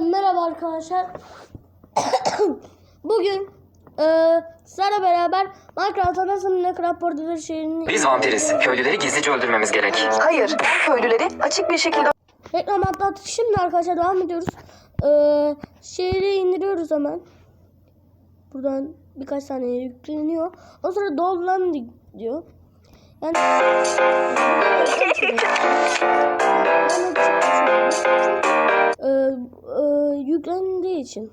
Herkese merhaba arkadaşlar. Bugün e, sizlerle beraber Minecraft'ta nasıl Minecraft Border'ı şehrini... Biz vampiriz. Köylüleri gizlice öldürmemiz gerek. Hayır, köylüleri açık bir şekilde Reklam atlattık. Şimdi arkadaşlar devam ediyoruz. E, şehri indiriyoruz hemen. Buradan birkaç saniye yükleniyor. O sonra dolduran diyor. Yani... e, yüklendiği için.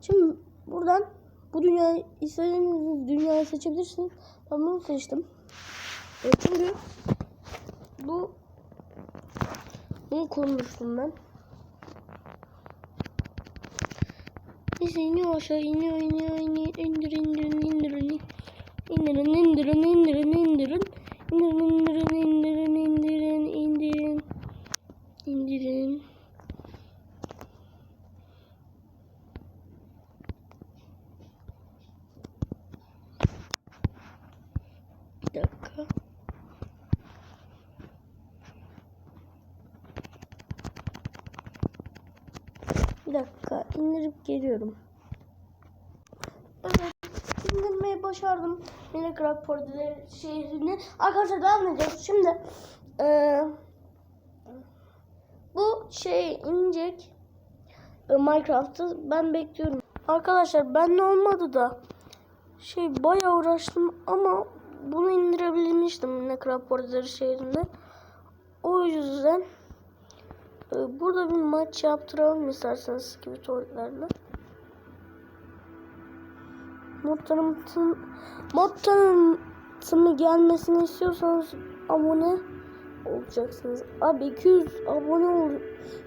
Şimdi buradan bu dünyayı istediğiniz dünyayı seçebilirsiniz. Ben bunu seçtim. E, çünkü bu bunu kurmuştum ben. Neyse iniyor aşağı iniyor iniyor iniyor indir indirin indirin indirin indirin indirin indirin indirin indirin indirin indirin indirin indirin Bir dakika indirip geliyorum. Evet indirmeyi başardım. Minecraft Portal şehrini. Arkadaşlar devam ediyoruz. Şimdi eee, bu şey inecek. E, Minecraft'ı ben bekliyorum. Arkadaşlar ben ne olmadı da şey bayağı uğraştım ama bunu indirebilmiştim Minecraft Portal şehrinde. O yüzden ee, Burada bir maç yaptıralım isterseniz gibi tuvaletlerle. Mod tanıtım, mod tanıtımı gelmesini istiyorsanız abone olacaksınız. Abi 200 abone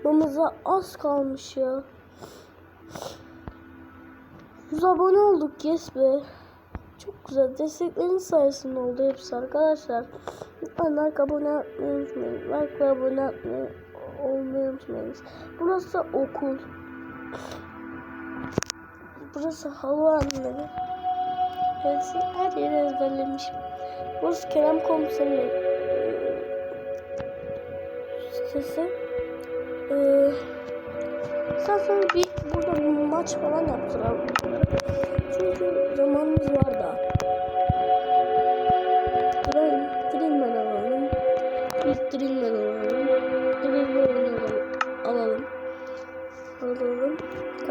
olmamıza az kalmış ya. 100 abone olduk yes be. Çok güzel. Desteklerin sayesinde oldu hepsi arkadaşlar. Lütfen like abone yapmayı unutmayın. Like ve abone yapmayı olmayı unutmayınız. Burası okul. Burası hava anları. Hepsi her yeri ezberlemişim. Burası Kerem Komiser'in sitesi. Ee, istersen bir burada bir maç falan yaptıralım. Çünkü zamanımız var da. Dream, Dreamman alalım. İlk Dreamman alalım.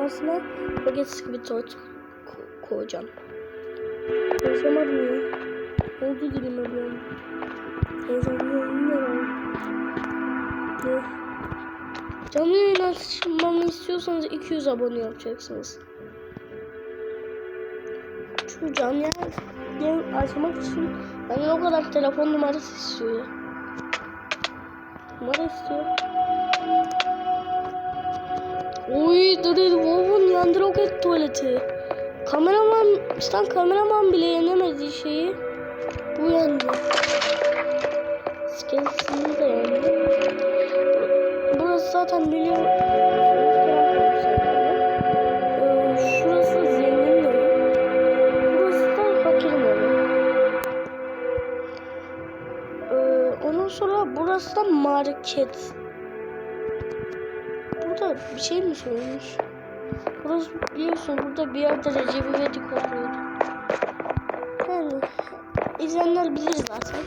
Gibi tort ko- koyacağım. Yaşamadım ya. Oldu Dreamman yani. Heyecanlıyım ya. Ne? Canlı yayın açmamı istiyorsanız 200 abone yapacaksınız. Çünkü canlı yayın açmak için benden o kadar telefon numarası istiyor. Numara istiyor. Dur Vov'un yandı roket tuvaleti. Kameraman, sen kameraman bile yenemediği şeyi bu yendi. Skeletini de yendi. Burası zaten biliyorum. Ee, şurası zengin. Burası da fakirin. Ee, ondan sonra burası da market. Burada bir şey mi söylemiş? Burası biliyorsun burada bir yerde Recep İvedik oturuyordu. Yani izleyenler bilir zaten.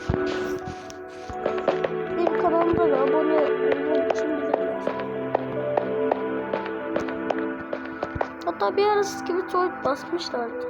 Benim kanalımda da abone olmak için bilirler. Hatta bir ara gibi tuvalet basmışlardı.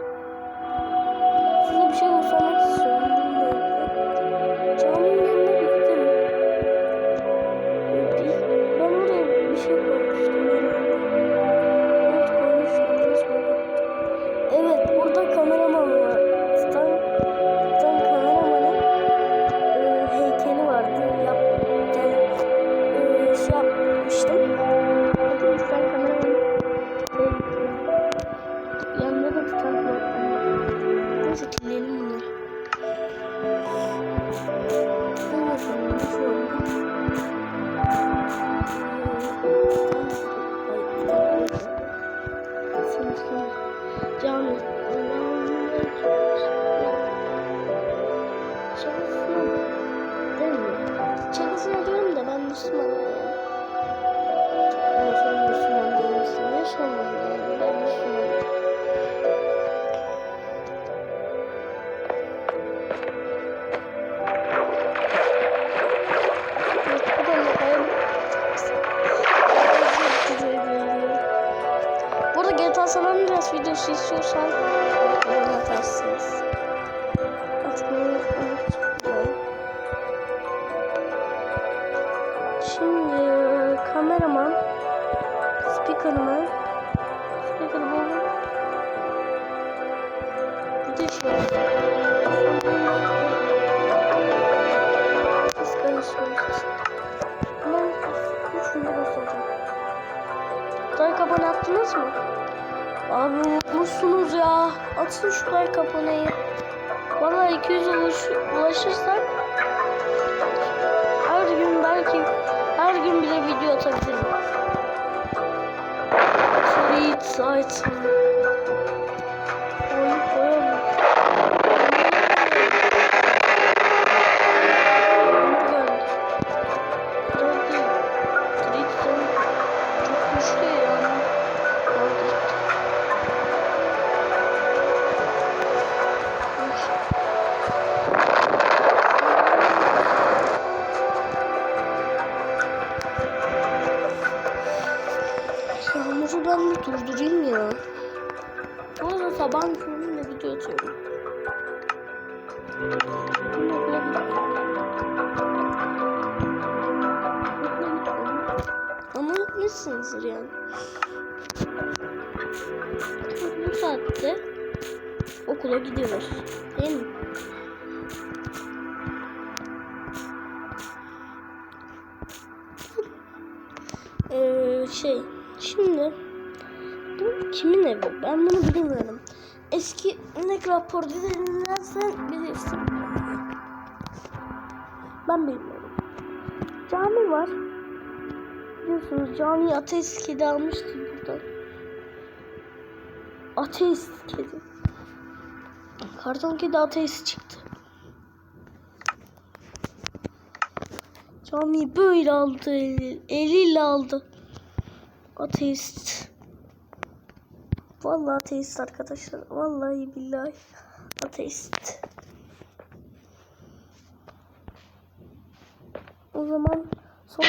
Andreas videosu istiyorsan abone atarsınız. Şimdi kameraman, speakerman, speaker buldum. Bir de şey. Ama da göstereceğim. Like abone attınız mı? Abi unutmuşsunuz ya. Atın şu like aboneyi. Valla 200 ulaş, ulaşırsak her gün belki her gün bile video atabilirim. Tweet site. Ben bir durdurayım ya. Arada sabahın köründe video atıyorum. Bunu. Ama gitmişsinizdir yani. Bu saatte okula gidiyoruz. Değil mi? Ee, şey şimdi kimin evi? Ben bunu bilmiyorum. Eski inek raporlarından sen bilirsin. Ben bilmiyorum. Cami var. Biliyorsunuz camiyi ateist kedi almıştı buradan. Ateist kedi. Karton kedi ateist çıktı. Camiyi böyle aldı eli, eliyle aldı. Ateist. Vallahi ateist arkadaşlar. Vallahi billahi ateist. O zaman son